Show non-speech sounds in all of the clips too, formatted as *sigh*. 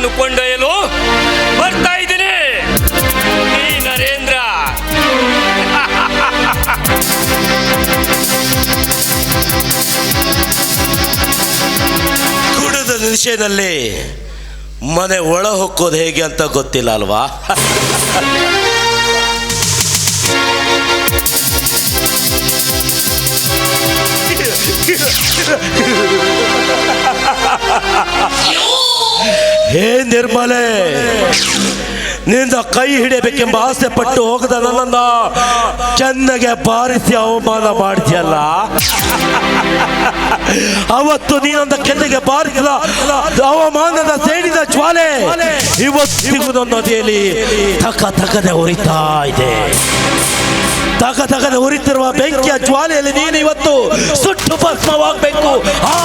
ನಿರ್ಮಲನ್ನು ಕೊಂಡೊಯ್ಯಲು ಬರ್ತಾ ಇದ್ದೀನಿ. ಈ ನರೇಂದ್ರ. ಕುಡಿದ ನಿಶೆನಲ್ಲಿ ಮನೆ ಒಳ ಹೊಕ್ಕೋದು ಹೇಗೆ ಅಂತ ಗೊತ್ತಿಲ್ಲ ಅಲ್ವಾ? ಹೇ ನಿರ್ಮಲೆ ನಿಂದ ಕೈ ಹಿಡಿಯಬೇಕೆಂಬ ಆಸೆ ಪಟ್ಟು ಹೋಗದ ನನ್ನನ್ನ ಚೆನ್ನಾಗೆ ಬಾರಿಸಿ ಅವಮಾನ ಮಾಡ್ತೀಯಲ್ಲ? ಅವತ್ತು ನೀನೊಂದ ಕೆನ್ನೆಗೆ ಬಾರಿಸಿದ ಅವಮಾನದ ಸೇಡಿದ ಜ್ವಾಲೆ ಇವತ್ತಿಗೂ ನನ್ನ ನದಿಯಲ್ಲಿ ತಕ ತಕದೆ ಉರಿತಾ ಇದೆ. ತಕ ತಕದೆ ಉರಿತಿರುವ ಬೆಂಕಿಯ ಜ್ವಾಲೆಯಲ್ಲಿ ನೀನು ಇವತ್ತು ಸುಟ್ಟು ಭಸ್ಮವಾಗಬೇಕು. ಆ!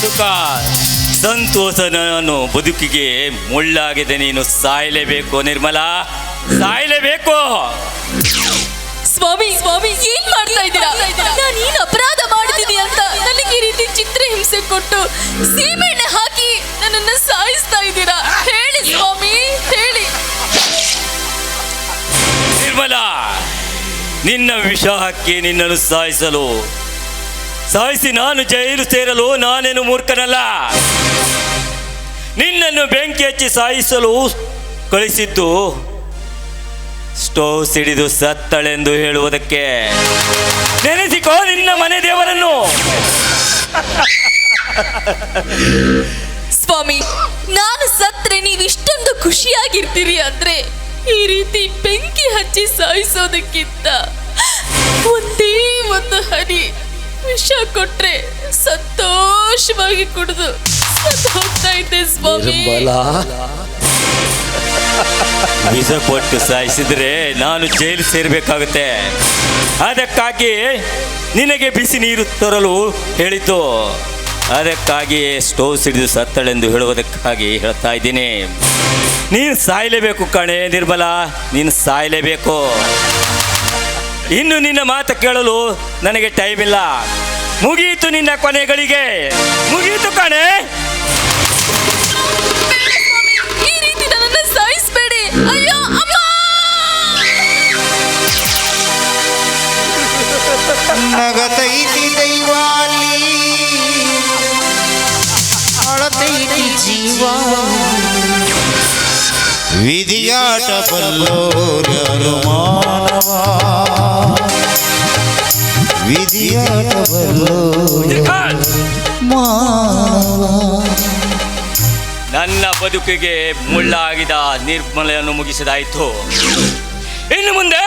ಸುಖ. ಸಂತೋಷ ನಾನು ಬದುಕಿಗೆ ಮುಳ್ಳಾಗಿದೆ ನೀನು. ಸಾಯಲೇಬೇಕು ನಿರ್ಮಲಾ. ಸಾಯಲೇಬೇಕು. ಸ್ವಾಮಿ ಸ್ವಾಮಿ ಏನ್ ಮಾಡ್ತಾ ಇದ್ದೀರಾ? ನಾನು ಏನ್ ಅಪರಾಧ ಮಾಡಿದ್ದೀನಿ ಅಂತ ನನಗೆ ಈ ರೀತಿ ಚಿತ್ರ ಹಿಂಸೆ ಕೊಟ್ಟು ಸೀಮೆಣ್ಣೆ ಹಾಕಿ ನನ್ನನ್ನು ಸಾಯಿಸ್ತಾ ಇದ್ದೀರಾ? ಹೇಳಿ ಸ್ವಾಮಿ ಹೇಳಿ. ನಿರ್ಮಲ ನಿನ್ನ ವಿಷ ಹಾಕಿ ನಿನ್ನನ್ನು ಸಾಯಿಸಲು ಸಾಯಿಸಿ, ನಾನು ಜೈಲು ಸೇರಲು ನಾನೇನು ಮೂರ್ಖನಲ್ಲ? ನಿನ್ನನ್ನು ಬೆಂಕಿ ಹಚ್ಚಿ ಸಾಯಿಸಲು ಕಳಿಸಿದ್ದು ಸ್ಟೋವ್ ಸಿಡಿದು ಸತ್ತಳೆಂದು ಹೇಳುವುದಕ್ಕೆ. ನೆನೆಸಿಕೋ ನಿನ್ನ ಮನೆ ದೇವರನ್ನು. ಸ್ವಾಮಿ, ನಾನು ಸತ್ರೆ ನೀವು ಇಷ್ಟೊಂದು ಖುಷಿಯಾಗಿರ್ತೀರಿ ಅಂದ್ರೆ ಈ ರೀತಿ ಬೆಂಕಿ ಹಚ್ಚಿ ಸಾಯಿಸೋದಕ್ಕಿಂತ ಒಂದೇ ಒಂದು ಹನಿ ವಿಷ ಕೊಟ್ರೆ ಸಂತೋಷವಾಗಿ ಕುಡಿದು ಸತ್ತು ಹೋಗ್ತಾ ಇದ್ದೆ ಸ್ವಾಮಿ. ವಿಷ ಕೊಟ್ಟು ಸಾಯಿಸಿದ್ರೆ ನಾನು ಜೈಲು ಸೇರಬೇಕಾಗುತ್ತೆ. ಅದಕ್ಕಾಗಿ ನಿನಗೆ ಬಿಸಿ ನೀರು ತರಲು ಹೇಳಿತು ಅದಕ್ಕಾಗಿ ಸ್ಟೋವ್ ಸಿಡಿದು ಸತ್ತಳೆಂದು ಹೇಳುವುದಕ್ಕಾಗಿ ಹೇಳ್ತಾ ಇದ್ದೀನಿ. ನೀನು ಸಾಯಲೇಬೇಕು ಕಣೆ ನಿರ್ಮಲ ನೀನು ಸಾಯಲೇಬೇಕು. ಇನ್ನು ನಿನ್ನ ಮಾತು ಕೇಳಲು ನನಗೆ ಟೈಮ್ ಇಲ್ಲ. ಮುಗಿಯಿತು ನಿನ್ನ ಕೊನೆಗಳಿಗೆ. ಮುಗಿಯಿತು ಕಣೆ. ಬೇಡ ಈ ರೀತಿ ನನ್ನನ್ನ ಸಾಯಿಸ್ಬೇಡಿ ಅಯ್ಯೋ ಅಮ್ಮ! ನಗತೈತಿ ದೈವಾಲಿ. ಅಳತೈತಿ ಜೀವ ವಿಧಿಯಾಟ ಬಲ್ಲೋರ್ಯರು ಮಾನವ. ನನ್ನ ಬದುಕಿಗೆ ಮುಳ್ಳಾಗಿದ ನಿರ್ಮಲೆಯನ್ನು ಮುಗಿಸಿದಾಯಿತು. ಇನ್ನು ಮುಂದೆ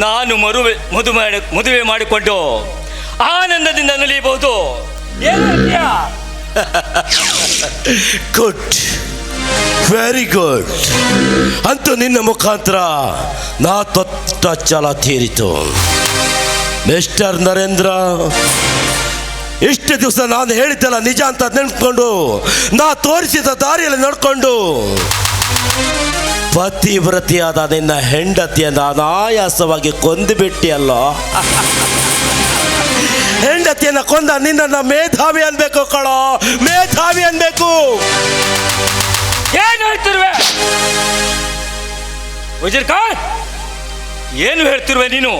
ನಾನು ಮರುವೆ ಮದುವೆ ಮದುವೆ ಮಾಡಿಕೊಂಡು ಆನಂದದಿಂದ ನಲಿಯಬಹುದು? ಗುಡ್ ವೆರಿ ಗುಡ್ ಅಂತೂ ನಿನ್ನ ಮುಖಾಂತರ ನಾ ತೊತ್ತ ಚಲ ತೀರಿತು. ಮಿಸ್ಟರ್ ನರೇಂದ್ರ, ಇಷ್ಟು ದಿವಸ ನಾನು ಹೇಳಿದ್ದೆಲ್ಲ ನಿಜ ಅಂತ ನೆನ್ಕೊಂಡು ನಾ ತೋರಿಸಿದ ದಾರಿಯಲ್ಲಿ ನಡ್ಕೊಂಡು ಪತಿವ್ರತಿಯಾದ ನಿನ್ನ ಹೆಂಡತಿಯನ್ನು ಅನಾಯಾಸವಾಗಿ ಕೊಂದು ಹೆಂಡತಿಯನ್ನು ಕೊಂದ ನಿನ್ನನ್ನು ಮೇಧಾವಿ ಅನ್ಬೇಕು ಕಳೋ ಮೇಧಾವಿ ಅನ್ಬೇಕು. ಏನು ಹೇಳ್ತಿರುವೆ? ಏನು ಹೇಳ್ತಿರುವೆ ನೀನು?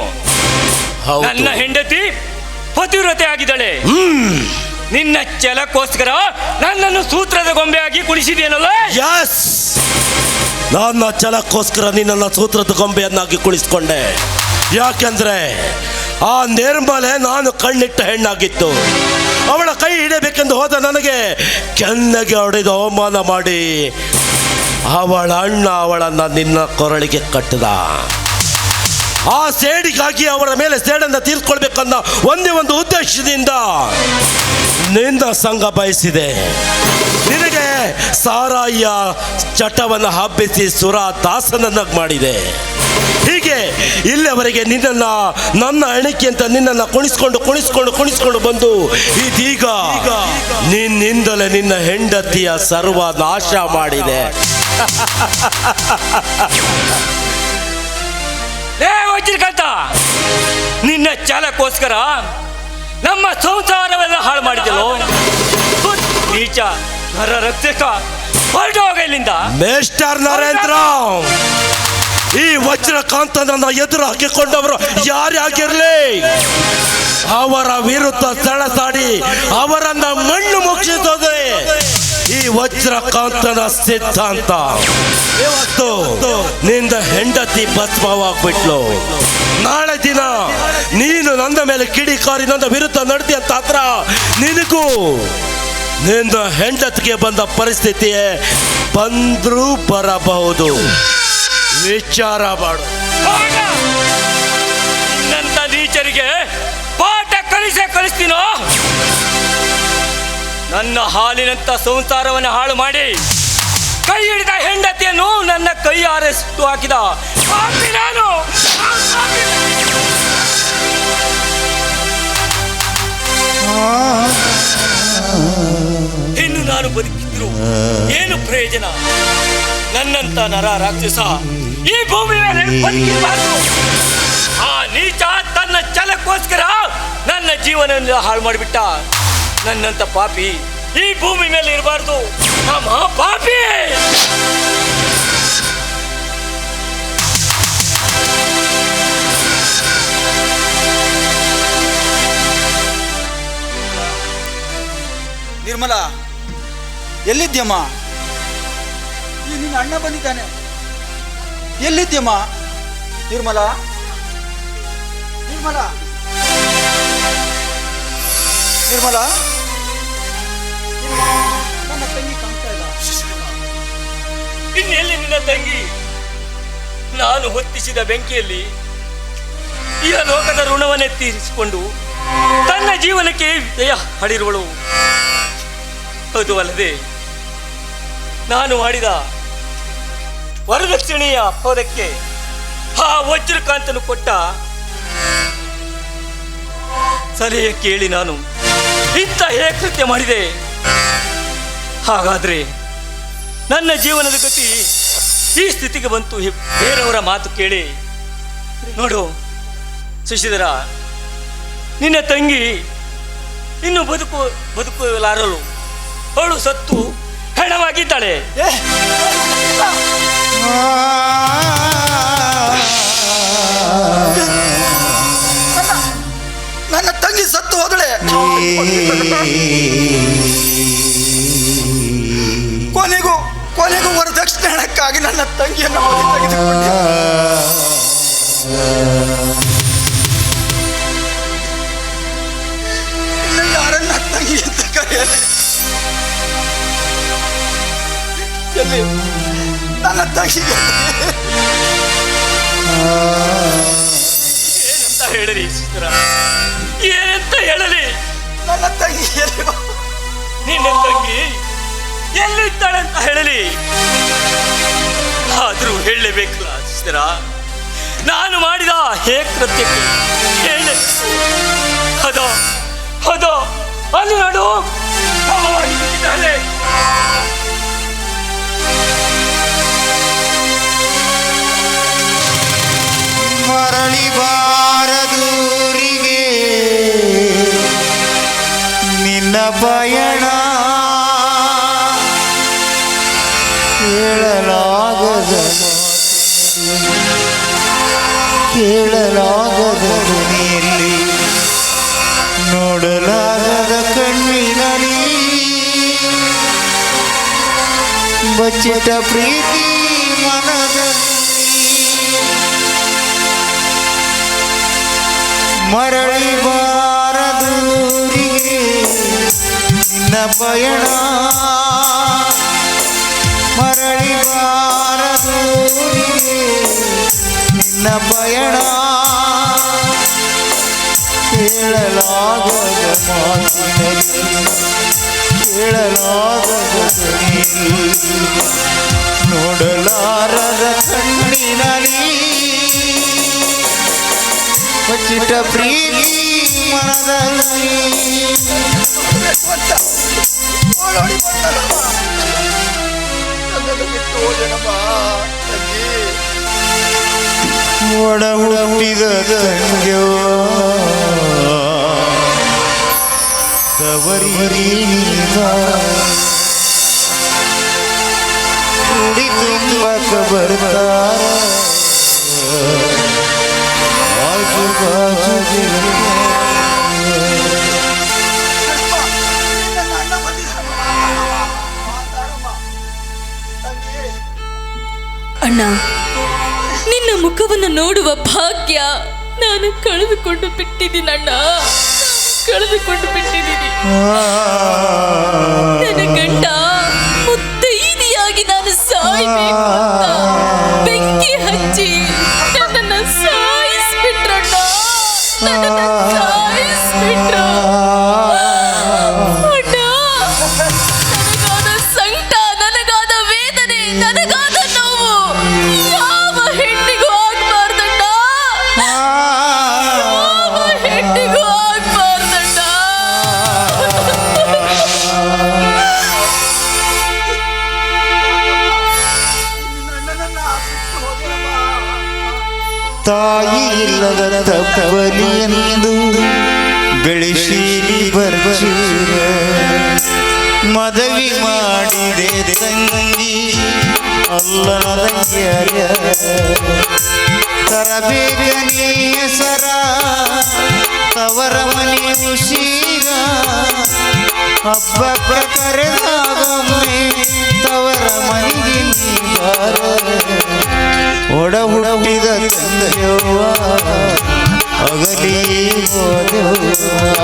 ಹೌದು. ನನ್ನ ಹೆಂಡತಿ ಪತಿವ್ರತೆ ಆಗಿದ್ದಾಳೆ. ನಿನ್ನ ಛಲಕ್ಕೋಸ್ಕರ ನನ್ನನ್ನು ಸೂತ್ರದ ಗೊಂಬೆಯಾಗಿ ಕುಣಿಸಿದೆಯನಲ್ಲ ಯಸ್ ನನ್ನ ಛಲಕ್ಕೋಸ್ಕರ ನಿನ್ನನ್ನು ಸೂತ್ರದ ಗೊಂಬೆಯನ್ನಾಗಿ ಕುಳಿಸ್ಕೊಂಡೆ. ಯಾಕೆಂದ್ರೆ ಆ ನಿರ್ಮಲೆ ನಾನು ಕಣ್ಣಿಟ್ಟ ಹೆಣ್ಣಾಗಿತ್ತು. ಅವಳ ಕೈ ಹಿಡಿಯಬೇಕೆಂದು ಹೋದ ನನಗೆ ಕೆನ್ನಗೆ ಹೊಡೆದು ಅವಮಾನ ಮಾಡಿ ಅವಳ ಅಣ್ಣ ಅವಳನ್ನ ನಿನ್ನ ಕೊರಳಿಗೆ ಕಟ್ಟಿದ. ಆ ಸೇಡಿಗಾಗಿ ಅವರ ಮೇಲೆ ಸೇಡನ್ನ ತೀರ್ಕೊಳ್ಬೇಕನ್ನ ಒಂದೇ ಒಂದು ಉದ್ದೇಶದಿಂದ ನಿಂದ ಸಂಘ ಬಯಸಿದೆ. ನಿನಗೆ ಸಾರಾಯಿಯ ಚಟವನ್ನು ಹಬ್ಬಿಸಿ ಸುರ ದಾಸನನ್ನ ಮಾಡಿದೆ. ಹೀಗೆ ಇಲ್ಲಿಯವರೆಗೆ ನಿನ್ನನ್ನ, ನನ್ನ ಎಣಿಕೆ ಅಂತ ನಿನ್ನನ್ನ ಕುಣಿಸ್ಕೊಂಡು ಕುಣಿಸ್ಕೊಂಡು ಕುಣಿಸ್ಕೊಂಡು ಬಂದು ಇದೀಗ ನಿನ್ನಿಂದಲೇ ನಿನ್ನ ಹೆಂಡತಿಯ ಸರ್ವ ನಾಶ ಮಾಡಿದೆ. *laughs* ವಜ್ರಕಾಂತ ನಿನ್ನ ಚಾಲಕ್ಕೋಸ್ಕರ ನಮ್ಮ ಸಂಸಾರವೆಲ್ಲ ಹಾಳು ಮಾಡಿದೆಲ್ಲೋ ನೀಚ, ನರ ರಕ್ಷಕ ಹೊರಟು ಹೋಗ ಇಲ್ಲಿಂದ. ಮೇಸ್ಟರ್ ನರೇಂದ್ರ ಈ ವಜ್ರಕಾಂತನನ್ನ ಎದುರು ಹಾಕಿಕೊಂಡವರು ಯಾರ್ಯಾಗಿರ್ಲಿ ಅವರ ವಿರುದ್ಧ ಸೆಳಸಾಡಿ ಅವರನ್ನ ಮಣ್ಣು ಮುಗಿಸೋದೆ ಈ ವಜ್ರಕಾಂತನ ಸಿದ್ಧಾಂತ. ಇವತ್ತು ನಿಂದ ಹೆಂಡತಿ ಭಸ್ಮವಾಗ್ಬಿಟ್ಲು. ನಾಳೆ ದಿನ ನೀನು ನನ್ನ ಮೇಲೆ ಕಿಡಿಕಾರಿ ನನ್ನ ವಿರುದ್ಧ ನಡೆದಿ ಅಂತ ಹತ್ರ ನಿನಗೂ ನಿಂದ ಹೆಂಡತಿಗೆ ಬಂದ ಪರಿಸ್ಥಿತಿ ಬಂದ್ರೂ ಬರಬಹುದು. ವಿಚಾರ ಮಾಡು. ಹೋಗ! ನಿನ್ನಂತ ನೀಚರಿಗೆ ಪಾಠ ಕಲಿಸೇ ಕಲಿಸ್ತೀನೋ? ನನ್ನ ಹಾಲಿನಂತ ಸಂಸಾರವನ್ನು ಹಾಳು ಮಾಡಿ ಕೈ ಹಿಡಿದ ಹೆಂಡತಿಯನ್ನು ನನ್ನ ಕೈ ಆರೈಸಿಟ್ಟು ಹಾಕಿದ ನಾನು. ಇನ್ನು ನಾನು ಬದುಕಿದ್ರು ಏನು ಪ್ರಯೋಜನ? ನನ್ನಂತ ನರ ರಾಕ್ಷಸ ಈ ಭೂಮಿ ಮೇಲೆ ಬದುಕಿರಬಾರ್ದು. ಆ ನೀಚ ತನ್ನ ಛಲಕ್ಕೋಸ್ಕರ ನನ್ನ ಜೀವನ ಹಾಳು ಮಾಡಿಬಿಟ್ಟ. ನನ್ನಂತ ಪಾಪಿ ಈ ಭೂಮಿ ಮೇಲೆ ಇರಬಾರ್ದು. ನಮ್ಮ ಪಾಪಿ! ನಿರ್ಮಲ, ಎಲ್ಲಿದ್ಯಮ್ಮ? ಈ ನಿನ್ನ ಅಣ್ಣ ಬಂದಿದ್ದಾನೆ. ಎಲ್ಲಿದ್ಯಮ್ಮ? ನಿರ್ಮಲ ನಿರ್ಮಲ. ನಿರ್ಮಲ? ನನ್ನ ತಂಗಿ ಕಾಣ್ತಾ ಇಲ್ಲ ಇನ್ನೆಲ್ಲಿ ನಿನ್ನ ತಂಗಿ? ನಾನು ಹೊತ್ತಿಸಿದ ಬೆಂಕಿಯಲ್ಲಿ ಈ ಲೋಕದ ಋಣವನ್ನೇ ತೀರಿಸಿಕೊಂಡು ತನ್ನ ಜೀವನಕ್ಕೆ ವ್ಯಯ ಹಡಿರುವಳು ಅದು ಅಲ್ಲದೆ ನಾನು ಮಾಡಿದ ವರದಕ್ಷಿಣೆಯ ಪದಕ್ಕೆ ಆ ವಜ್ರಕಾಂತನು ಕೊಟ್ಟ ಸಲಹೆ ಕೇಳಿ ನಾನು ಇಂಥ ಹೇಗೆ ಕೃತ್ಯ ಮಾಡಿದೆ. ಹಾಗಾದ್ರೆ ನನ್ನ ಜೀವನದ ಗತಿ ಈ ಸ್ಥಿತಿಗೆ ಬಂತು. ಹೆ- ಬೇರೆಯವರ ಮಾತು ಕೇಳಿ. ನೋಡು ಶಶಿಧರ ನಿನ್ನ ತಂಗಿ ಇನ್ನು ಬದುಕು ಬದುಕಲಾರಲು ಅವಳು ಸತ್ತು ಹೆಣವಾಗಿದ್ದಾಳೆ. ಕೊನೆಗೂ ಕೊನೆಗೂ ವರದಕ್ಷಿಣೆ ಹಣಕ್ಕಾಗಿ ನನ್ನ ತಂಗಿಯನ್ನು ತೆಗೆದುಕೊಂಡೆ ಯಾರನ್ನ ತಂಗಿ ಅಂತ ಕರೆಯಲಿ. ಎಲ್ಲಿ ನನ್ನ ತಂಗಿ ಏನಂತ ಹೇಳಿರಿ ಏನಂತ ಹೇಳಲಿ ನನ್ನ ತಂಗಿ ಎಲ್ಲಿ ನಿನ್ನ ತಂಗಿ ಎಲ್ಲಿದ್ದಾಳೆ ಅಂತ ಹೇಳಲಿ. ಆದ್ರೂ ಹೇಳಲೇಬೇಕು ಶಶಿಧರ ನಾನು ಮಾಡಿದ ಹೇ ಕೃತ್ಯಕ್ಕೆ ಹೇಳ. ಅದೋ ಅದೋ ಅಲ್ಲಿ ನೋಡು. ಬಿದ್ದಿದ್ದಾಳೆ. ಮರಳಿ ಬಾರದೂರಿಗೆ ನಿನ್ನ ಪಯಣ ಕೇಳಲಾಗದ ಕೇಳಲಾಗದ ಧ್ವನಿಯಲ್ಲಿ ನೋಡಲಾಗದ ಕಣ್ಣಿನಲ್ಲಿ ಬಚ್ಚಿಟ ಪ್ರೀತಿ ಮನದಲ್ಲಿ ಮರಳಿ ಬಾರದೂರಿಗೆ ನಿನ್ನ ಪಯಣ ಮರಳಿ ಬಾರದೂರಿಗೆ ನಿನ್ನ ಪಯಣ ಕೇಳಲಾಗದ ಮಾತಿನಲ್ಲಿ ಕೇಳಲಾಗದ ಧ್ವನಿಯಲ್ಲಿ ನೋಡಲಾರದ ಕಣ್ಣಿನಲ್ಲಿ ಬಚ್ಚಿಟ ಪ್ರೀತಿ ಮನದಲ್ಲಿ ಅಂತ ಓಡೋಡಿ ಬಂದನಮ್ಮ ನನ್ನನ್ನು ಬಿಟ್ಟು ಹೋದೆನಮ್ಮ ತಂಗಿ ಒಡ ಹುಟ್ಟಿದ ತಂಗ್ಯವ ತವರಿ ಕುಡಿ ತುಂಬಕ ಬರ್ತಾರ ಆಜು ಬಾಜು ನನ್ನ ಅಣ್ಣ ಬಂದಿದ್ದಾನಮ್ಮ ಮಾತಾಡಮ್ಮ ತಂಗಿ ಅಣ್ಣ ನಿನ್ನ ಮುಖವನ್ನು ನೋಡುವ ಭಾಗ್ಯ ನಾನು ಕಳೆದುಕೊಂಡು ಬಿಟ್ಟಿದ್ದೀನಣ್ಣ ಕಳೆದುಕೊಂಡು ಬಿಟ್ಟಿದ್ದೀನಿ. ನನ್ನ ಗಂಡ, ಮುತ್ತೈದೆಯಾಗಿ ನಾನು ಸಾಯ್ಬೇಕು ಅಂತ ಬೆಂಕಿ ಹಚ್ಚಿ ನನ್ನನ್ನು ಸಾಯಿಸ್ಬಿಟ್ರಣ್ಣ Oh. ಎಂದು ಬೆಳೆಸೀಲಿ ಬರ್ಚೀರ ಮದವಿ ಮಾಡಿದೆ ತಂಗಿ ಅಲ್ಲದ ತರಬೇಕನೇ ಸರ ತವರ ಮನೆ ಉಶೀರ. ಹಬ್ಬ ಕರೆದಾಗೊಮ್ಮೆ ತವರ ಮನೆಗೆ ನೀ ಬಾರ. ಒಡ ಹುಟ್ಟಿದ ತಂದೆಯವ್ವ ಅಗಲಿ ಹೋದೆವ್ವ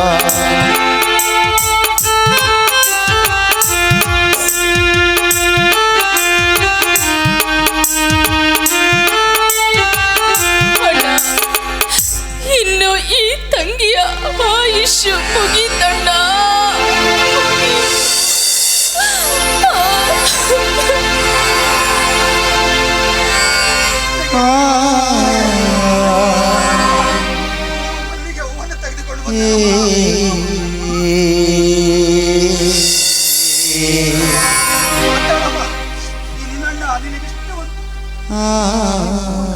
love.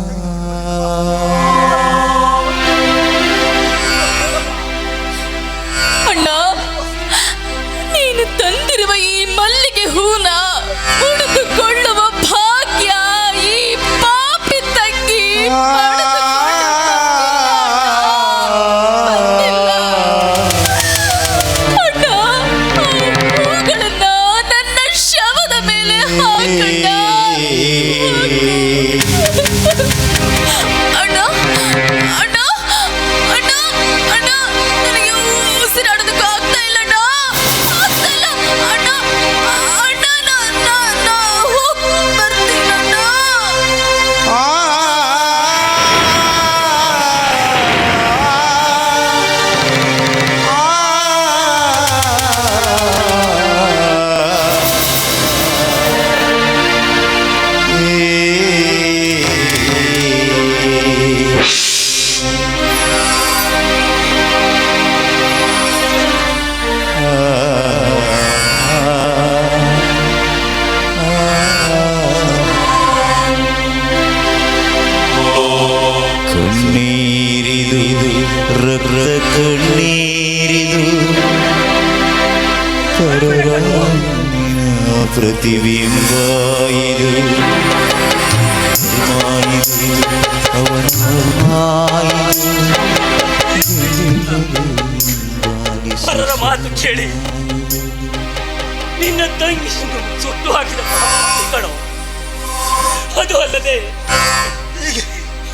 ಪ್ರತಿಬಿಂಬ ಇದು ಅವನ ಮಾತು ಕೇಳಿ. ನಿನ್ನ ತಂಗಿ ಸುಟ್ಟು ಹಾಕಿದ ಕಣೋ. ಅದು ಅಲ್ಲದೆ ಈಗ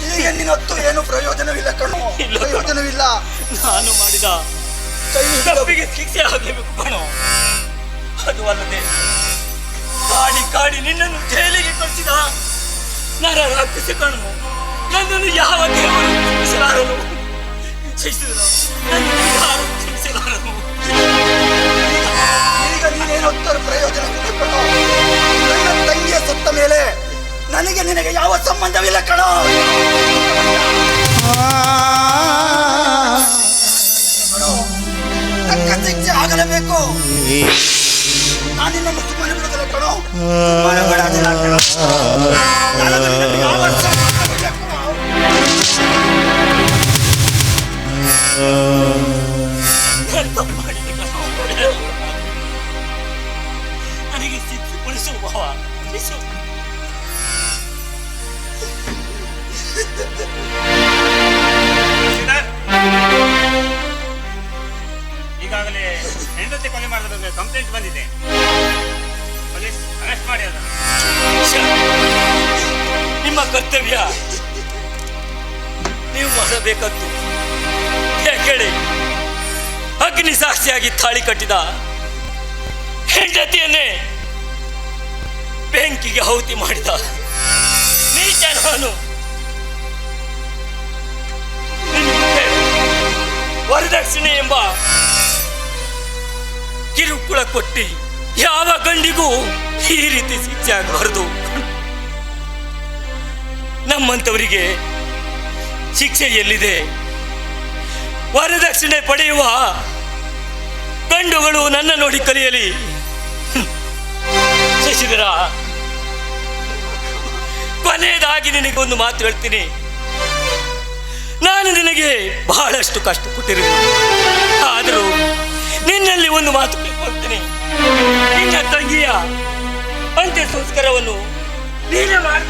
ನಿನ್ನ ನಿನ್ನತ್ತು ಏನು ಪ್ರಯೋಜನವಿಲ್ಲ ಕಣೋ. ಇಲ್ಲ ಪ್ರಯೋಜನವಿಲ್ಲ. ನಾನು ಮಾಡಿದ ತಪ್ಪಿಗೆ ಶಿಕ್ಷೆ ಆಗಲೇಬೇಕು ಕಣೋ. ಅದು ಅಲ್ಲದೆ ಕಾಡಿ ಕಾಡಿ ನಿನ್ನನ್ನು ಜೈಲಿಗೆ ಕಳಿಸಿದ ನರ ರಾಕ್ಷಸ ಕಣ್ಣು. ನನ್ನನ್ನು ಯಾವ ದೇವರು ಕ್ಷಮಿಸಲಾರನು? ಶಿಶಿರ ನನ್ನನ್ನು ಯಾರು ಕ್ಷಮಿಸಲಾರನು? ಈಗ ನೀನೇನು ಹೊತ್ತರೂ ಪ್ರಯೋಜನ ನನ್ನ ತಂಗಿಯ ಸತ್ತ ಮೇಲೆ ನನಗೆ ನಿನಗೆ ಯಾವ ಸಂಬಂಧವಿಲ್ಲ ಕಣೋ? ತಕ್ಕ ಶಿಕ್ಷೆ ಆಗಲೇಬೇಕು. ನಾನು ನಿನ್ನನ್ನು ಸುಮ್ಮನೆ ಬಿಡುವುದಿಲ್ಲ ಕಣೋ ಸುಮ್ಮನೆ ಬಿಡೋದಿಲ್ಲ ಕಣೋ. ನನಗೆ ನಿನಗೆ ಯಾವ ಸಂಬಂಧವಿಲ್ಲ ಕಣೋ. ನಾನು ತಪ್ಪು ಮಾಡಿದೆ ಕಣೋ. ನನಗೆ ಶಿಕ್ಷೆ ಕೊಡಿಸು ಭಾವ ಕೊಡಿಸು. ಹೆಂಡತಿ ಕೊಲೆ ಮಾಡಿದ ಕಂಪ್ಲೇಂಟ್ ಬಂದಿದೆ. ಪೊಲೀಸ್ ಅರೆಸ್ಟ್ ಮಾಡಿ ನಿಮ್ಮ ಕರ್ತವ್ಯ. ನೀವು ಮಾಡಬೇಕದ್ದು. ಕೇಳಿ ಅಗ್ನಿ ಸಾಕ್ಷಿಯಾಗಿ ತಾಳಿ ಕಟ್ಟಿದ ಹೆಂಡತಿಯನ್ನೇ ಬೆಂಕಿಗೆ ಹೌತಿ ಮಾಡಿದ ನೀಚ ನಾನು ವರದಕ್ಷಿಣೆ ಎಂಬ ಕಿರುಕುಳ ಕೊಟ್ಟಿ ಯಾವ ಗಂಡಿಗೂ ಈ ರೀತಿ ಶಿಕ್ಷೆ ಆಗಬಾರದು. ನಮ್ಮಂಥವರಿಗೆ ಶಿಕ್ಷೆ ಎಲ್ಲಿದೆ? ವರದಕ್ಷಿಣೆ ಪಡೆಯುವ ಗಂಡುಗಳು ನನ್ನ ನೋಡಿ ಕಲಿಯಲಿ. ಶಶಿಧರ, ಕೊನೆಯದಾಗಿ ನಿನಗೊಂದು ಮಾತು ಹೇಳ್ತೀನಿ. ನಾನು ನಿನಗೆ ಬಹಳಷ್ಟು ಕಷ್ಟ ಕೊಟ್ಟಿರುವುದು ಆದರೂ ನಿನ್ನಲ್ಲಿ ಒಂದು ಮಾತು ಕೇಳ್ಕೊಳ್ತೇನೆ ನಿನ್ನ ತಂಗಿಯ ಅಂತ್ಯ ಸಂಸ್ಕಾರವನ್ನು ನೀನೇ ಮಾಡಿ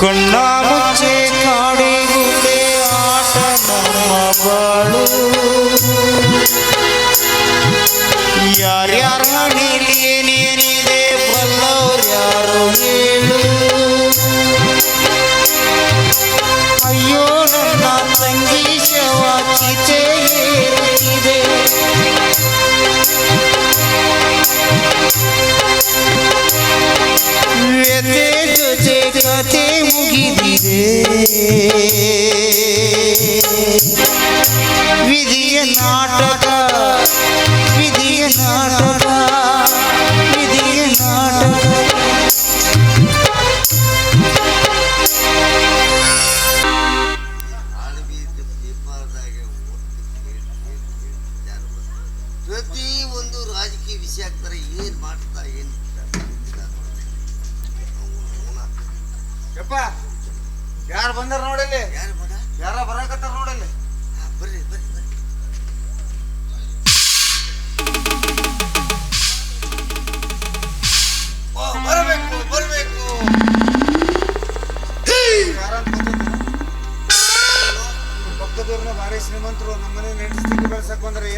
ಕೊಂಡಾಮುಚ್ಚೆ ಕಾಡಿ ಗುಂಡೆ ಆಟ ನಮ್ಮ ಬಾಳು ಯಾರ್ಯಾರ ಹಣೆಯಲ್ಲಿ ಏನೇನಿದೆ ಬಲ್ಲವ್ರು ಯಾರು ಹೇಳು ಅಯ್ಯೋ, ನನ್ನ ತಂಗಿ ಶವ ಚಿತೆ ಏರುತ್ತಿದೆ ವ್ಯತೆ ಜೊತೆ ಕತೆ ಮುಗಿದಿದೆ. ವಿಧಿಯ ನಾಟಕ ವಿಧಿಯ ನಾಟಕ.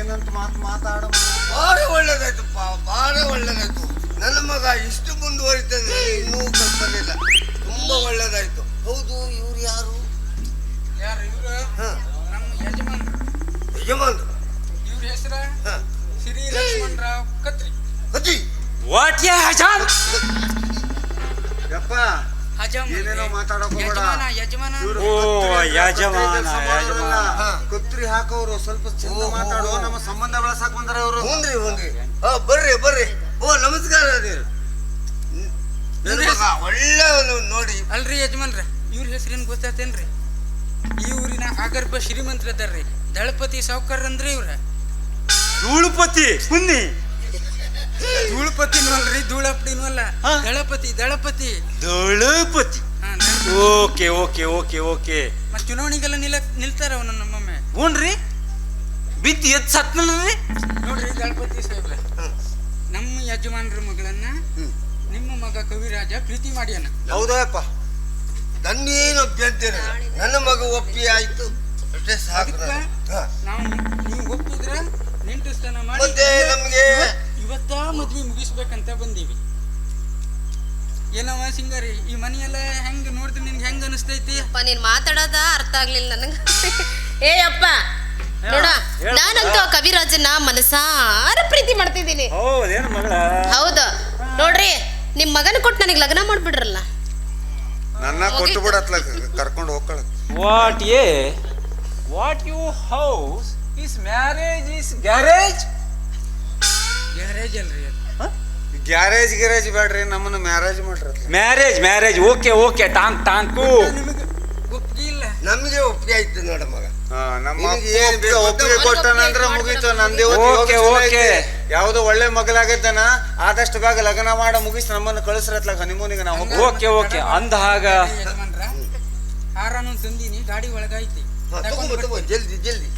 ಏನಂತ ಮಾತು ಮಾತಾಡ. ಬಹಳ ಒಳ್ಳೇದಾಯ್ತಪ್ಪ ಬಹಳ ಒಳ್ಳೇದಾಯ್ತು. ನನ್ನ ಮಗ ಇಷ್ಟು ಮುಂದುವರಿತಾನೆ ಇನ್ನೂ ಕಲ್ಪನಿಲ್ಲ ತುಂಬಾ ಒಳ್ಳೇದಾಯ್ತು. ಹೌದು ಇವ್ರು ಯಾರು? ಯಾರು ಇವ್ರು? ನಮ್ಮ ಯಜಮಾನ್ರು. ಯಜಮಾನ್ರು? ಇವ್ರ ಹೆಸರ? ಹ, ಶ್ರೀ ಲಕ್ಷ್ಮಣರಾವ್ ಕತ್ರಿ. ಅಜ್ಜಿ ವಾಟ್ ಯಾ ಹಜಾಮ್? ಯಪ್ಪ ಹಜಾಮ್. ಏನೇನೋ ಮಾತಾಡೋಕೆ. ಯಜಮಾನ ಯಜಮಾನ. ಓ, ಯಜಮಾನ. ಹಾಕೋರು ಸ್ವಲ್ಪ ಚಂದ ಮಾತಾಡೋ ನಮ್ಮ ಸಂಬಂಧ ಬೆಳಸಾಕ್ ಬಂದ್ರೆ ಅವರು. ಹ್ಞೂನ್ರಿ ಹ್ಞೂನ್ರಿ ಹಾ ಬರ್ರಿ ಬರ್ರಿ. ಓ ನಮಸ್ಕಾರ ಒಳ್ಳೆ ನೋಡಿ. ಅಲ್ರಿ ಯಜಮಾನ್ರ ಇವ್ರ ಹೆಸರೇನು ಗೊತ್ತಾತೇನ್ರಿ? ಈ ಊರಿನ ಆಗರ್ಭ ಶ್ರೀಮಂತರ ಅದಾರ್ರಿ ದಳಪತಿ ಸಾವ್ಕಾರ ಅಂದ್ರಿ ಇವ್ರ. ಧೂಳುಪತಿ ಹುನ್ನಿ. ಧೂಳುಪತಿನೂ ಅಲ್ರಿ ಧೂಳಪ್ಪಡಿನೂ ಅಲ್ಲ. ದಳಪತಿ ದಳಪತಿ. ಹಾ ದಳಪತಿ. Okay okay okay okay. ಮತ್ತೆ ಚುನಾವಣೆಗೆಲ್ಲ ನಿಲ್ಲ ನಿಲ್ತಾರ ಅವನ ನಮ್ಮೊಮ್ಮೆ ಹ್ಞೂನ್ರಿ ಬಿದ್ದು ಎದ್ದು ಸತ್ನಲ್ರಿ ನೋಡ್ರಿ ಗಣಪತಿ ಸಾಹೇಬ್ರ ನಮ್ಮ ಯಜಮಾನ್ರ ಮಗಳನ್ನ ನಿಮ್ಮ ಮಗ ಕವಿರಾಜ ಪ್ರೀತಿ ಮಾಡ್ಯಾನ. ಹೌದಪ್ಪ. ನನ್ನೇನು ಅಭ್ಯಂತರ. ನನ್ನ ಮಗ ಒಪ್ಪಿ ಆಯ್ತು. ಅಷ್ಟೇ ಸಾಕು. ನಾವು ನೀವು ಒಪ್ಪಿದ್ರ ನಿಂಟಿಸ್ತಾನ ಮಾಡಿ ಮತ್ತೆ ನಮ್ಗೆ ಇವತ್ತ ಮದ್ವಿ ಮುಗಿಸ್ಬೇಕಂತ ಬಂದೀವಿ. ಏನವ ಸಿಂಗರಿ ಈ ಮನೆಯೆಲ್ಲ ಹೆಂಗ್ ನೋಡ್ತೀನಿ ನಿನ್ಗೆ ಹೆಂಗ್ ಅನಿಸ್ತೈತಿ? ಅಪ್ಪ ನೀನ್ ಮಾತಾಡೋದ ಅರ್ಥ ಆಗ್ಲಿಲ್ಲ ನನಗೆ. ಏ ಅಪ್ಪ. ನೋಡ ನಾನಂತೂ ಆ ಕವಿರಾಜನ ಮನಸಾರ ಪ್ರೀತಿ ಮಾಡ್ತಿದ್ದೀನಿ. ಹೌದೇನು ಮಗಳ? ಹೌದು. ನೋಡ್ರಿ ನಿಮ್ ಮಗನ ಕೊಟ್ಟು ನನಗೆ ಲಗ್ನ ಮಾಡ್ಬಿಡ್ರಲ್ಲ. ನನ್ನ ಕೊಟ್ಟು ಬಿಡತ್ಲ ಕರ್ಕೊಂಡು ಹೋಗ್ಕಳ ವಾಟ್ ಏ what you house is marriage is garage garage ಅಲ್ರಿ ಗ್ಯಾರೇಜ್ ಗ್ಯಾರೇಜ್ ಬೇಡ್ರಿ ನಮ್ಮನ್ನ ಮ್ಯಾರೇಜ್ ಮಾಡ್ರಿ ಮ್ಯಾರೇಜ್ ಮ್ಯಾರೇಜ್ ಓಕೆ ಓಕೆ ಟಾಂಕ್ ಟಾಂಕು ನಿಮಗೆ ಒಪ್ಪಿಗೆ ಇಲ್ಲ. ನಮಗೆ ಒಪ್ಪಿಗೆ ಆಯ್ತು ನೋಡ ಮಗ. ನಮ್ಮ ಒಪ್ಪಿಗೆ- ಕೊಟ್ಟಾನಂದ್ರ ಮುಗೀತು ನಂದೇ ಓಕೆ, ಓಕೆ. ಯಾವ್ದೋ ಒಳ್ಳೆ ಮಗಲಾಗೈತನ ಆದಷ್ಟು ಬೇಗ ಲಗ್ನ ಮಾಡ ಮುಗಿಸಿ ನಮ್ಮನ್ನ ಕಳಿಸ್ರತ್ಲ ಹನಿಮೂನಿಗೆ ನಾವು. ಓಕೆ ಓಕೆ ಅಂದ ಹಾಗ. ಆರಾನು ಹಾರನು ತಂದೀನಿ ಗಾಡಿ ಒಳಗೈತಿ ಜಲ್ದಿ ಜಲ್ದಿ.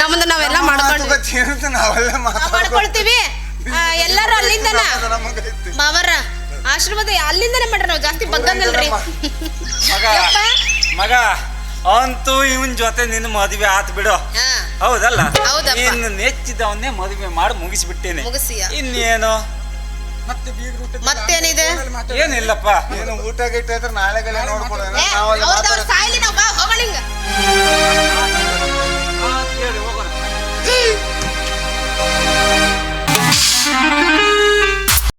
ನಮ್ಮದು ನಾವೆಲ್ಲ ಮಾಡ್ಕೊಂಡು ಮಾಡ್ಕೊಳ್ತೀವಿ. ಎಲ್ಲರೂ ಅಲ್ಲಿಂದನ. ಮಾವರ ಆಶ್ರಮದ ಅಲ್ಲಿಂದನೇ ಮಾಡ್ರಿ ನಾವು. ಜಾಸ್ತಿ ಬಗ್ಗಂಗಲ್ರಿ ಮಗ ಅಂತೂ ಇವನ್ ಜೊತೆ ನಿನ್ನ ಮದುವೆ ಆತ್ ಬಿಡು. ಹೌದಲ್ಲ? ಹೌದಪ್ಪ. ಇನ್ನು ನೆಚ್ಚಿದವನ್ನೇ ಮದುವೆ ಮಾಡಿ ಮುಗಿಸ್ಬಿಟ್ಟೇನೆ. ಮುಗಿಸಿಯ. ಇನ್ನೇನು? ಮತ್ತೆ ಮತ್ತೇನಿದೆ? ಏನಿಲ್ಲಪ್ಪ. ಏನು ಊಟ ಗಿಟ್ಟ ನಾಳೆ ನಾಳೆಗೆಲ್ಲ ನೋಡ್ಕೊಳ್ಳೋಣ